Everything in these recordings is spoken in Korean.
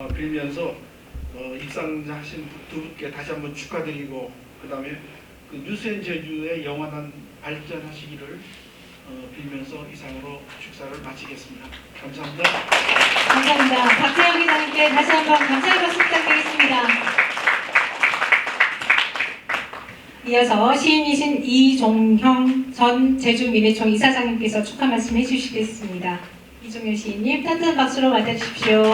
어, 빌면서 어, 입상하신 두 분께 다시 한번 축하드리고 그다음에 그 뉴스앤 제주의 영원한 발전하시기를 어, 빌면서 이상으로 축사를 마치겠습니다. 감사합니다. 감사합니다. 박재영 기자님께 다시 한번 감사의 박수 부탁드리겠습니다. 이어서 시인이신 이종형 전 제주민해총 이사장님께서 축하 말씀 해주시겠습니다. 이종현 시인님 따뜻한 박수로 맞아주십시오.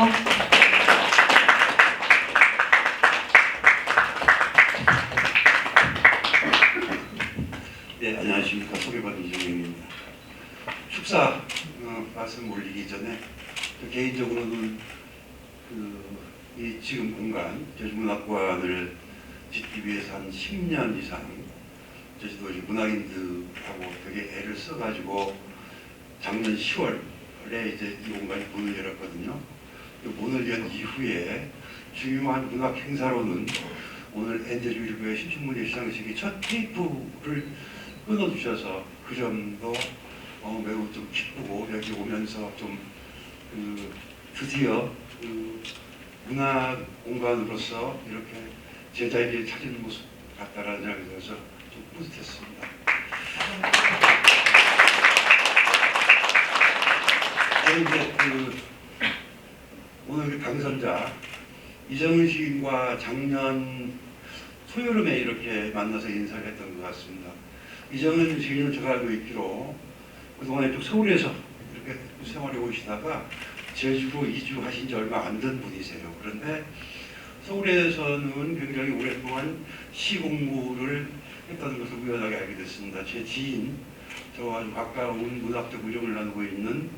14 어, 말씀 올리기 전에 개인적으로는 그 이 지금 공간 제주문학관을 짓기 위해서 한 10년 이상 제주도 문학인들하고 되게 애를 써가지고 작년 10월에 이제 이 공간이 문을 열었거든요. 그 문을 연 이후에 중요한 문학 행사로는 오늘 엔젤 유리부의 신춘문예 시상식이 첫 테이프를 끊어주셔서 그 점도 어, 매우 좀 기쁘고 여기 오면서 좀 그, 드디어 그 문화 공간으로서 이렇게 제 자리를 찾은 모습 같다라는 생각이 들어서 좀 뿌듯했습니다. 저는 이제 그 오늘 그 당선자 이정은 시인과 작년 소여름에 이렇게 만나서 인사를 했던 것 같습니다. 이정은 시인은 제가 알고 있기로 그동안에 또 서울에서 이렇게 생활해 오시다가 제주로 이주하신 지 얼마 안 된 분이세요. 그런데 서울에서는 굉장히 오랫동안 시 공부를 했다는 것을 우연하게 알게 됐습니다. 제 지인, 저와 아주 가까운 문학적 우정을 나누고 있는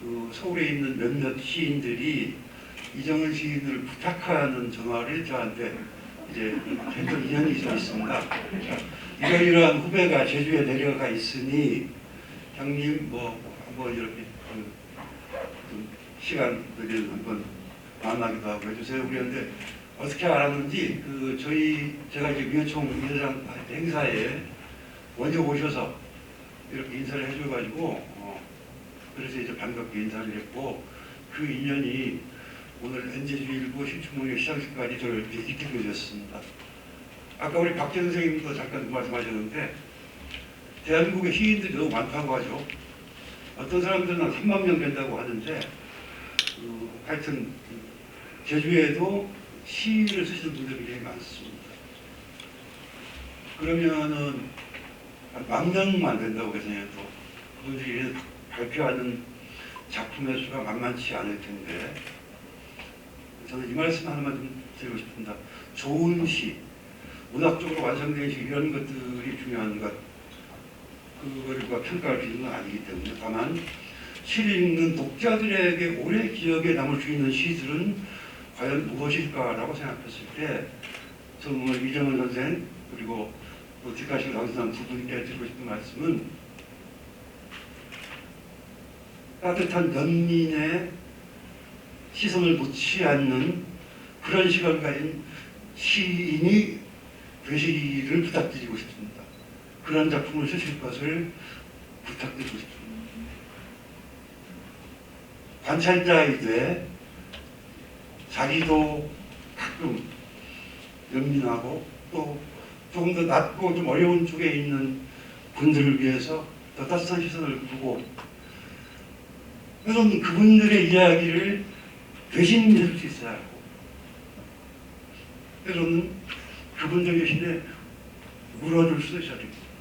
그 서울에 있는 몇몇 시인들이 이정은 시인을 부탁하는 전화를 저한테 이제 했던 인연이 좀 있습니다. 이러이러한 후배가 제주에 내려가 있으니 형님 뭐 한번 이렇게 그, 좀 시간들을 한번 만나기도 하고 해주세요. 그랬는데 어떻게 알았는지 그 저희 제가 이제 위원총 위원장 행사에 먼저 오셔서 이렇게 인사를 해줘가지고 어, 그래서 이제 반갑게 인사를 했고 그 인연이 오늘 NJ주 일부 신춘문예 시상식까지 저를 이렇게 이끌고 오셨습니다. 아까 우리 박재 선생님도 잠깐 말씀하셨는데 대한민국의 시인들이 너무 많다고 하죠. 어떤 사람들은 한 3만 명 된다고 하는데 그, 하여튼 그 제주에도 시를 쓰시는 분들이 굉장히 많습니다. 그러면은 한만 명만 된다고 해서도 그분들이 발표하는 작품의 수가 만만치 않을 텐데 저는 이 말씀 하나만 좀 드리고 싶습니다. 좋은 시, 문학적으로 완성된 시 이런 것들이 중요한 것 그거를 누가 평가할 기준은 아니기 때문에 다만 시를 읽는 독자들에게 오래 기억에 남을 수 있는 시들은 과연 무엇일까라고 생각했을 때 저는 이정은 선생 그리고 또 뒷가시 강수남 두 분께 드리고 싶은 말씀은 따뜻한 연민의 시선을 놓지 않는 그런 시간 가진 시인이 되시기를 부탁드리고 싶습니다. 그런 작품을 쓰실 것을 부탁드리고 싶습니다. 관찰자이되 자기도 가끔 연민하고 또 조금 더 낮고 좀 어려운 쪽에 있는 분들을 위해서 더 따뜻한 시선을 두고 그런 그분들의 이야기를 대신해줄 수 있어야 하고 때로는 그분들 대신에 물어줄 수도 있어야 됩니다.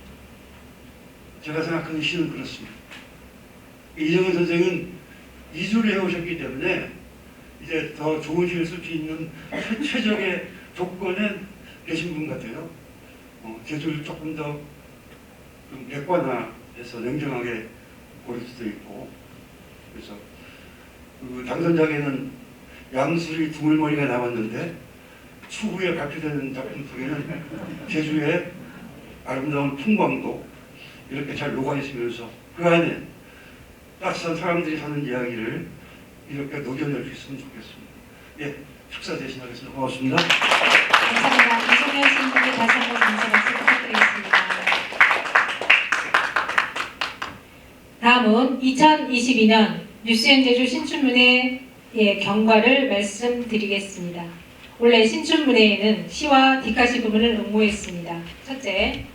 제가 생각하는 시는 그렇습니다. 이정은 선생은 이주를 해오셨기 때문에 이제 더 좋은 시를 쓸 수 있는 최, 최적의 조건에 계신 분 같아요. 어, 제주를 조금 더 좀 객관화해서 냉정하게 고를 수도 있고 그래서 그 당선작에는 양수리 두물머리가 나왔는데 추후에 발표되는 작품 속에는 제주의 아름다운 풍광도 이렇게 잘 녹아 있으면서 그 안에 따뜻한 사람들이 사는 이야기를 이렇게 녹여낼 수 있으면 좋겠습니다. 예, 축사 대신하겠습니다. 고맙습니다. 감사합니다. 이종현 시인님께 다시 한번 감사 말씀 부탁드리겠습니다. 다음은 2022년 뉴스앤제주 신춘문예 예, 경과를 말씀드리겠습니다. 원래 신춘문예에는 시와 뒷가시 부문을 응모했습니다. 첫째,